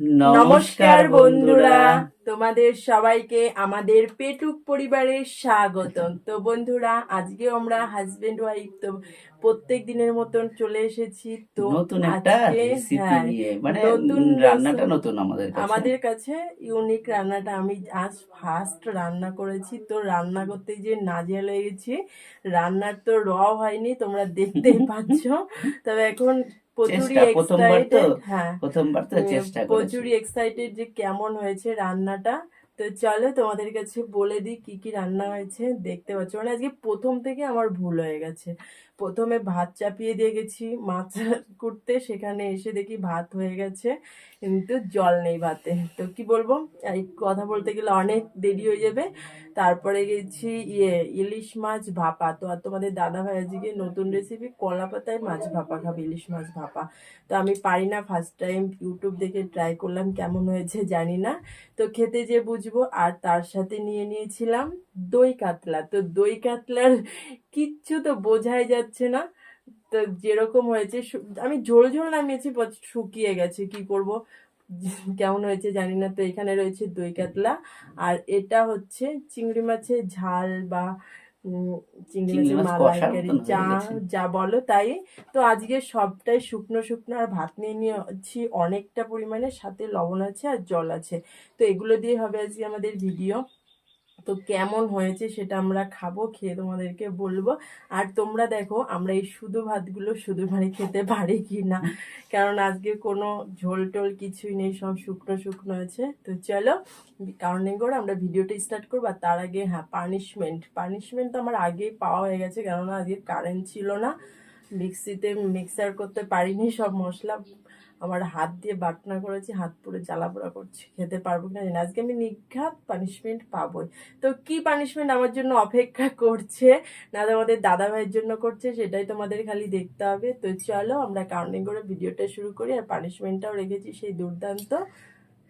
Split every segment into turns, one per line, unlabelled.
নমস্কার বন্ধুরা। তোমাদের সবাইকে আমাদের পেটুক পরিবারের স্বাগতম। তো বন্ধুরা আজকে আমরা হাজবেন্ড ওয়াইফ তো প্রত্যেক দিনের মতন চলে এসেছি। তো
নতুন একটা রেসিপি
হ্যাঁ,
নিয়ে মানে
নতুন
রান্নাটা নতুন আমাদের কাছে।
আমাদের কাছে ইউনিক রান্নাটা। আমি আজ ফার্স্ট রান্না করেছি। তো রান্না করতে যে নাজেহাল হয়ে গেছি রান্নার তো র হয়নি তোমরা দেখতেই পাচ্ছ। তবে এখন প্রচুরই
তো
এক্সাইটেড হ্যাঁ।
প্রথমবার তো চেষ্টা
প্রচুরই এক্সাইটেড যে কেমন হয়েছে রান্নাটা। তো চলো তোমাদের কাছে বলে দিই কি কি রান্না হয়েছে দেখতে পাচ্ছ। মানে আজকে প্রথম থেকে আমার ভুল হয়ে গেছে। প্রথমে ভাত চাপিয়ে দিয়ে গেছি, মাছ কুটতে, সেখানে এসে দেখি ভাত হয়ে গেছে, কিন্তু জল নেই ভাতে। তো কি বলব, এই কথা বলতে গেলে অনেক দেরি হয়ে যাবে। তারপরে গেছি ইয়ে ইলিশ মাছ ভাপা। তো আর তোমাদের দাদা ভাই আজকে নতুন রেসিপি কলা পাতায় মাছ ভাপা খাবে, ইলিশ মাছ ভাপা। তো আমি পারি না ফার্স্ট টাইম ইউটিউব দেখে ট্রাই করলাম কেমন হয়েছে জানি না। তো খেতে যে বুঝব, আর তার সাথে নিয়ে নিয়েছিলাম দই কাতলা। তো দই কাতলার কিচ্ছু তো বোঝাই যাচ্ছে না। তো যেরকম হয়েছে আমি ঝোল ঝোল নামিয়েছি শুকিয়ে গেছে। কি করব? কেমন হয়েছে জানি না। তো এখানে রয়েছে দই কাতলা। আর এটা হচ্ছে চিংড়ি মাছের ঝাল বা চিংড়ি মাছের মালাইকারি। যা যা বলো তাই। তো আজকে সবটাই শুকনো শুকনো আর ভাত নিয়ে নিয়েছি। অনেকটা পরিমাণে সাথে লবণ আছে আর জল আছে। তো এগুলো দিয়ে হবে আজকে আমাদের ভিডিও তো কেমন হয়েছে সেটা আমরা খাব, খেয়ে তোমাদেরকে বলব। আর তোমরা দেখো, আমরা এই শুধু ভাতগুলো শুধু মানে খেতে পারি কি না কারণ আজকে কোনো ঝোল টোল কিছুই নেই, সব শুকনো শুকনো আছে। তো চলো, কারণ করে আমরা ভিডিওটা স্টার্ট করব। আর তার আগে হ্যাঁ পানিশমেন্ট পানিশমেন্ট তো আমার আগেই পাওয়া হয়ে গেছে, কেননা আজকে কারেন্ট ছিল না। মিক্সিতে মিক্সার করতে পারিনি সব মশলা। আমার হাত দিয়ে বাটনা করেছি হাত পুরো জ্বালা পোড়া করছি খেতে পারব কিনা জানি না। আজকে আমি নিঘাত পানিশমেন্ট পাবোই। তো কি পানিশমেন্ট আমার জন্য অপেক্ষা করছে? না তো আমাদের দাদা ভাইয়ের জন্য করছে সেটাই তোমাদের খালি দেখতে হবে। তো চলো আমরা কাউন্টিং করে ভিডিওটা শুরু করি আর পানিশমেন্টটাও রেখেছি সেই দুর্দান্ত।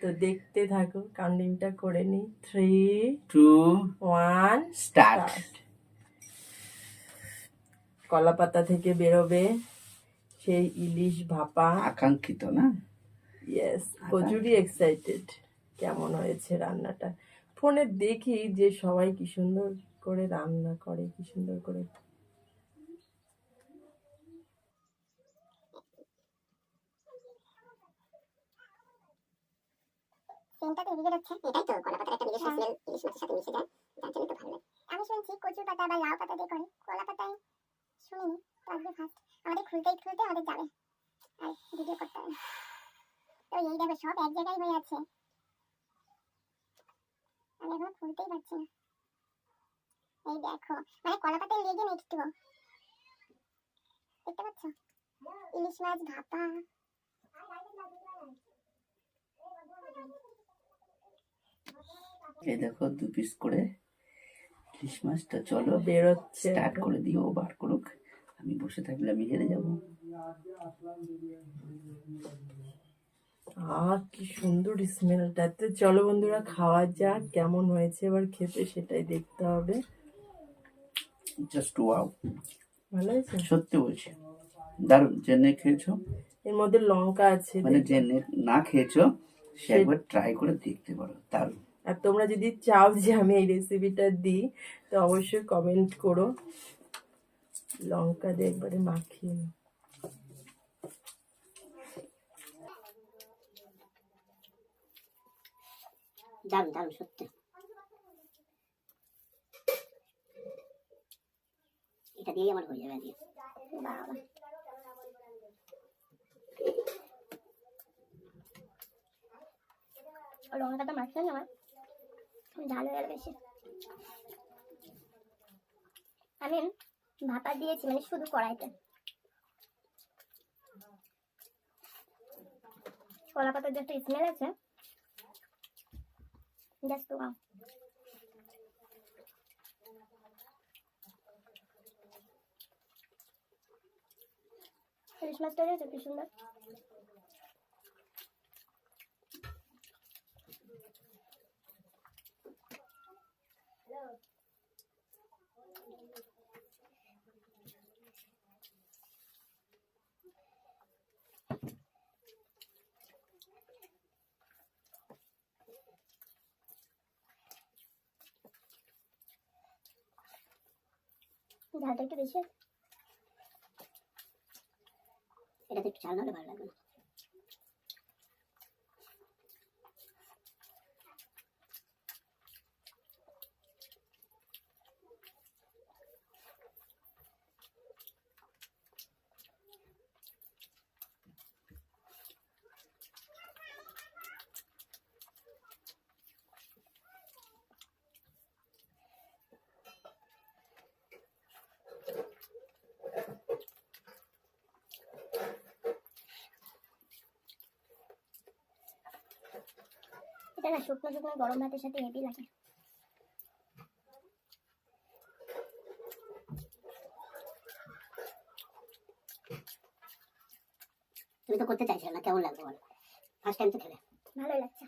তো দেখতে থাকো কাউন্টিংটা করে নিই। থ্রি
টু
ওয়ান
স্টার্ট
কলা পাতা থেকে বেরোবে। সেই ইলিশ ভাপা।
আকাঙ্ক্ষিত না?
ইয়েস প্রচুরই এক্সাইটেড কেমন হয়েছে রান্নাটা। ফোনে দেখি যে সবাই কি সুন্দর করে রান্না করে কি সুন্দর করে।
সেন্টটা তো এদিকে যাচ্ছে এটাই তো কলা পাতার একটা নিজস্ব স্মেল ইলিশ মাছের সাথে মিশে যায় যার জন্য তো ভালো লাগে। আমি শুনছি কচুর পাতা বা লাউ পাতা দিয়ে করে কলা পাতায় শুনিনি তো আজকে ফার্স্ট আমাদের খুলতেই খুলতে আমাদের যাবে। আর ভিডিও করতে হবে তো এই দেখো, সব এক জায়গায় হয়ে আছে। আমি এখনও খুলতেই পারছি না। এই দেখো মানে কলা পাতায় লেগে নেই একটু দেখতে পাচ্ছ? ইলিশ মাছ ভাপা।
দেখো, দু পিস করে ইলিশ মাছটা চলো
বেরোচ্ছে
স্টার্ট করে দিও বার করুক। আমি বসে থাকলে আমি হেরে যাব।
আহ কি সুন্দর স্মেলটা তো চলো বন্ধুরা খাওয়া যাক কেমন হয়েছে এবার খেতে সেটাই দেখতে হবে।
জাস্ট ওয়াও
ভালো হয়েছে?
সত্যি বলছি। দারুণ। জেনে খেয়েছো?
এর মধ্যে লঙ্কা আছে
মানে জেনে না খেয়েছো সে একবার ট্রাই করে দেখতে পারো। দারুণ।
আর তোমরা যদি চাও যে আমি এই রেসিপিটা দিই, তো অবশ্যই কমেন্ট করো। লঙ্কা দিয়ে একবারে মাখিয়ে।
দারুণ দারুণ, সত্যি। এটা দিয়েই আমার
লঙ্কাটা মাখলে আমার ঝাল হয়ে গেল বেশি। আমি ভাপা দিয়েছি মানে শুধু কড়াইতে। কলা পাতার যে একটা স্মেল আছে জাস্ট ওয়াও ইলিশ মাছটা দিয়েছে কি সুন্দর? ঝালটা একটু বেশি
এটাতে একটু ঝাল না ভালো লাগবে
এটা না শুকনো শুকনো গরম ভাতের সাথে হেভি লাগে।
তুমি তো করতে চাইছিলে না, কেমন লাগবে বলো? ফার্স্ট টাইম তো খেলে।
ভালোই লাগছে।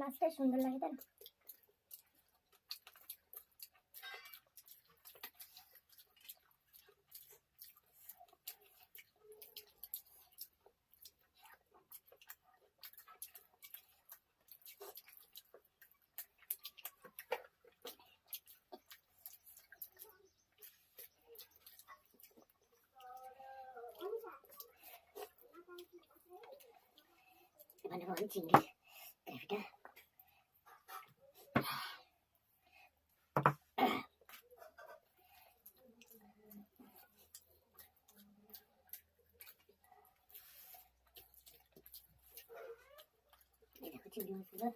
মাছটা সুন্দর লাগে তাই না?
এবার নেব আমি চিংড়ি দেখো চিংড়ি মাছগুলো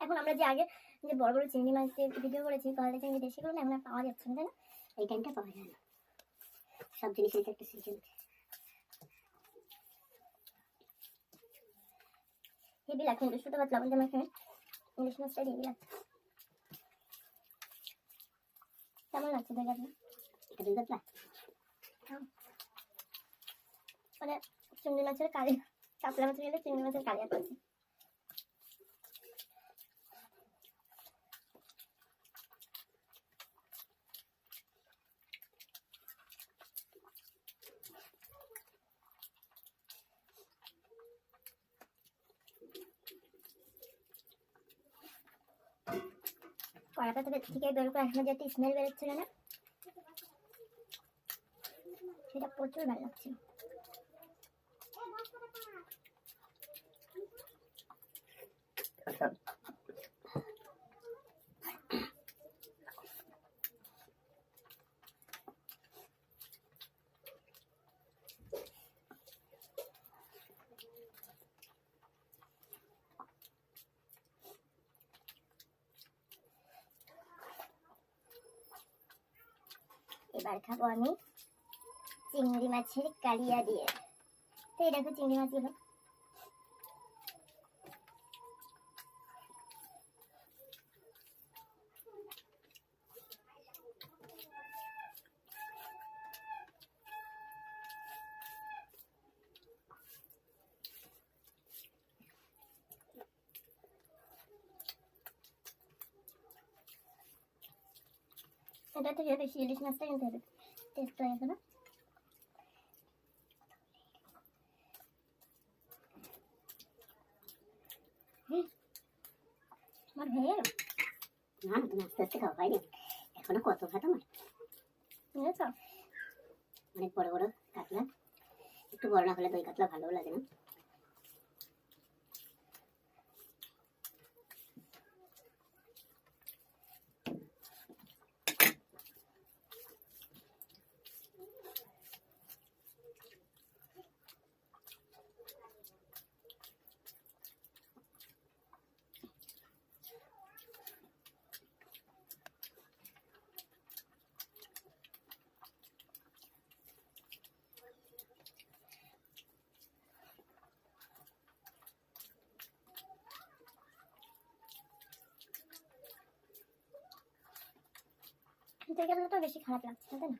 এখন আমরা যে আগে যে বড় বড় চিংড়ি মাছ মাছের ভিডিও করেছি গলদা চিংড়ি দেশিগুলো না এখন আর পাওয়া যাচ্ছে না, তাই না?
এই টাইমটা পাওয়া যায় না। সব জিনিসের একটা সিজন
হেভি লাগছে ইলিশ শুধু লবণ দিয়ে মাখে ইলিশ মাছটা হেভি লাগছে কেমন লাগছে দেখ আপনি
দুই কাতলা
মানে চিংড়ি মাছের কালি কাতলা মাছের গেলে চিংড়ি মাছের কালিয়া করছে। কড়াটা থেকে থেকে বের করে আসলে যাতে স্মেল বেরোচ্ছিল না সেটা প্রচুর ভালো লাগছিল এবার খাব আমি চিংড়ি মাছের কালিয়া দিয়ে। তো এই দেখো চিংড়ি মাছগুলো। এটা থেকে বেশি ইলিশ মাছটা কিনতে হবে। টেস্ট হয়ে হুম, আমার হয়ে গেল
না না তুমি আস্তে আস্তে খাওয়া হয়নি। এখনও কত ভাত আমার? অনেক বড় বড় কাতলা। একটু বড় না হলে দই কাতলা ভালো লাগে না।
থেকে গেলে তো বেশি খারাপ লাগছে তাই না?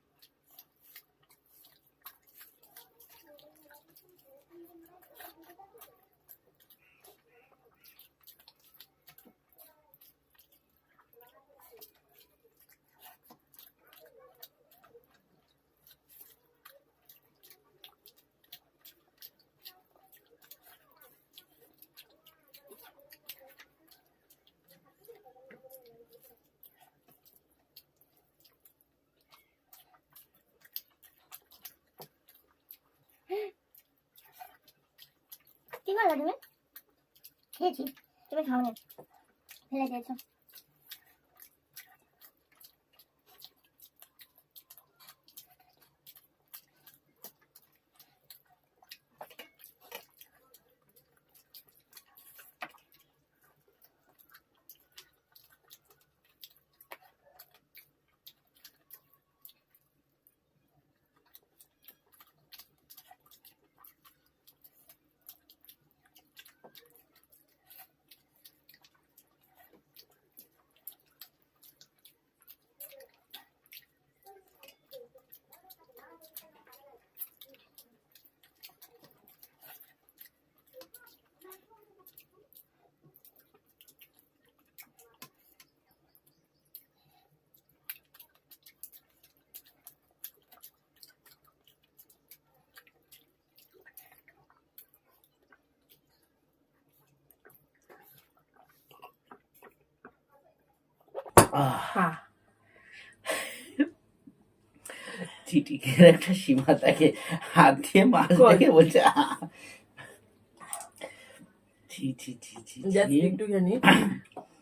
করলে লাগবে খেয়েছি। তুমি খাওনি? ফেলে দিয়েছ।
আহ,
হ্যাঁ।
চিটিকের একটা সীমা থাকে হাত দিয়ে
কই?
দেখে বলছে।
একটুখানি।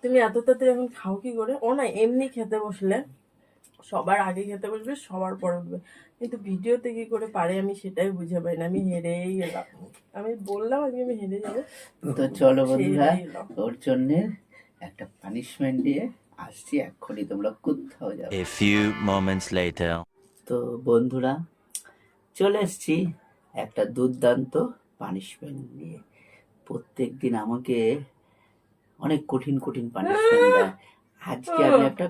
তুমি এত তাড়াতাড়ি এখন খাও কি করে? ও না এমনি খেতে বসলে সবার আগে খেতে বসবে সবার পরে উঠবে কিন্তু ভিডিওতে কি করে পারে আমি সেটাই বুঝে পাই না আমি হেরেই গেলাম। আমি বললাম আজকে আমি হেরে যাব।
তো চলো বন্ধুরা। ওর জন্য একটা পানিশমেন্ট দিয়ে আসছি এক্ষুনি তোমরা কোথাও যাবে।
A few moments later.
তো বন্ধুরা চলে এসছি একটা দুর্দান্ত পানিশমেন্ট নিয়ে। প্রত্যেক দিন আমাকে অনেক কঠিন কঠিন পানিশমেন্ট দেয়। আজকে আমি একটা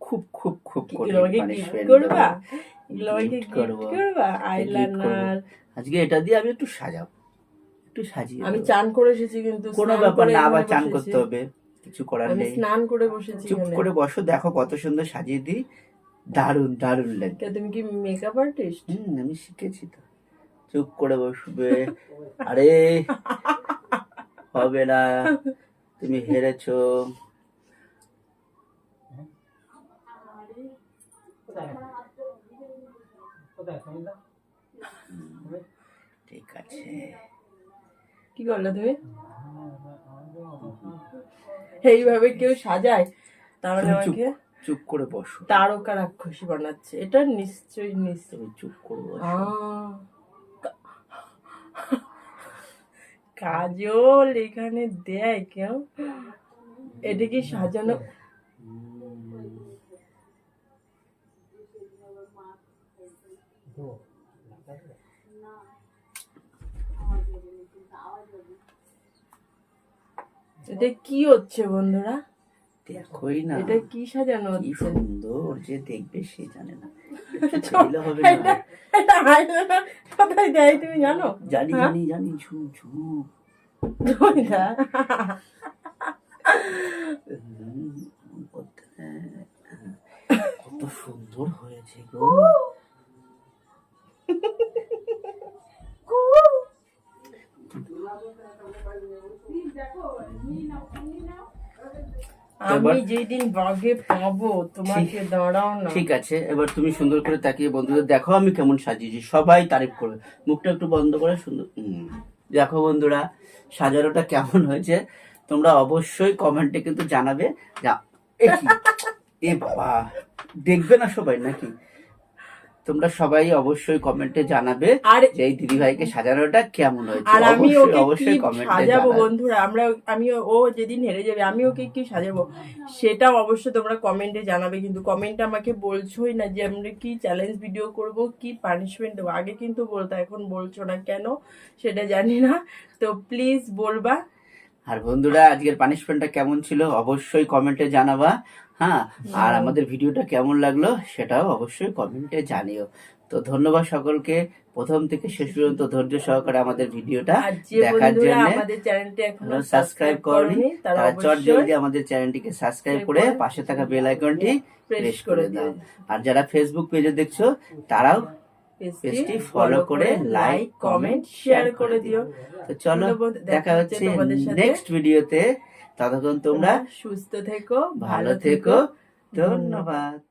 খুব খুব খুব কঠিন পানিশমেন্ট
করব।
করবা।
আইলাইনার
আজকে এটা দিয়ে আমি একটু সাজাবো। একটু সাজিয়ে
আমি চান করে এসেছি কিন্তু
কোনো ব্যাপার না আবার চান করতে হবে। কিছু করার নেই।
স্নান করে বসেছি
চুপ করে বসো দেখো কত সুন্দর সাজিয়ে দিই। দারুণ দারুণ লাগে।
তুমি কি মেকআপ আর্টিস্ট
হুম আমি শিখেছি তো। চুপ করে বসবে। আরে হবে না। তুমি হেরেছো। ঠিক আছে।
কি করলে তুমি? এইভাবে কেউ সাজায় তাহলে আমাকে
চুপ করে বসো।
তারকা রাক্ষসী বানাচ্ছে। এটা নিশ্চয়ই নিশ্চয়ই।
চুপ করে বসো।
কাজল এখানে দেয় কেউ? এটা কি সাজানো?
হুম,
এটা কি হচ্ছে বন্ধুরা
দেখোই না
এটা কি সাজানো হচ্ছে
সুন্দর যে দেখবে সে জানে না হবে না
কোথায় দেয় তুমি জানো
জানি
হ্যাঁ?
জানি জানি কত সুন্দর হয়েছে গো
আমি যেদিন বাগে পাবো তোমাকে দাঁড়াও না।
ঠিক আছে এবার তুমি সুন্দর করে তাকিয়ে বন্ধুদের দেখো আমি কেমন সাজিয়েছি। সবাই তারিফ করবে। মুখটা একটু বন্ধ করে সুন্দর দেখো বন্ধুরা সাজানোটা কেমন হয়েছে? তোমরা অবশ্যই কমেন্টে কিন্তু জানাবে। যা এ বাবা দেখবে না সবাই নাকি? তোমরা সবাই অবশ্যই কমেন্টে জানাবে
আর
এই দিদি ভাইকে সাজানোটা কেমন হয়েছে।
আর আমি ওকে কি
অবশ্যই কমেন্টে
সাজাবো বন্ধুরা? আমরা আমি ও যেদিন হেরে যাবে আমি ওকে কি সাজাবো? সেটাও অবশ্যই তোমরা কমেন্টে জানাবে। কিন্তু কমেন্টে আমাকে বলছোই না যে আমরা কি চ্যালেঞ্জ ভিডিও করব কি পানিশমেন্ট দেবো? আগে কিন্তু বলতো এখন বলছো না কেন? সেটা জানি না। তো প্লিজ বলবা।
আর বন্ধুরা আজকের পানিশমেন্টটা কেমন ছিল? অবশ্যই কমেন্টে জানাবা। হ্যাঁ আর আমাদের ভিডিওটা কেমন লাগল সেটাও অবশ্যই কমেন্টে জানিও। তো ধন্যবাদ সকলকে। প্রথম থেকে শেষ পর্যন্ত ধৈর্য সহকারে আমাদের ভিডিওটা দেখার জন্য
আমাদের
সাবস্ক্রাইব করনি
তারা
চট জলদি আমাদের চ্যানেলটিকে সাবস্ক্রাইব করে পাশে থাকা বেল আইকনটি
প্রেস করে দাও।
আর যারা ফেসবুক পেজে দেখছ তারাও
পেজটি ফলো করে লাইক কমেন্ট শেয়ার করে দিও।
তো চলো দেখা হচ্ছে নেক্সট ভিডিওতে ততক্ষণ তোমরা
সুস্থ থেকো
ভালো থেকো। ধন্যবাদ।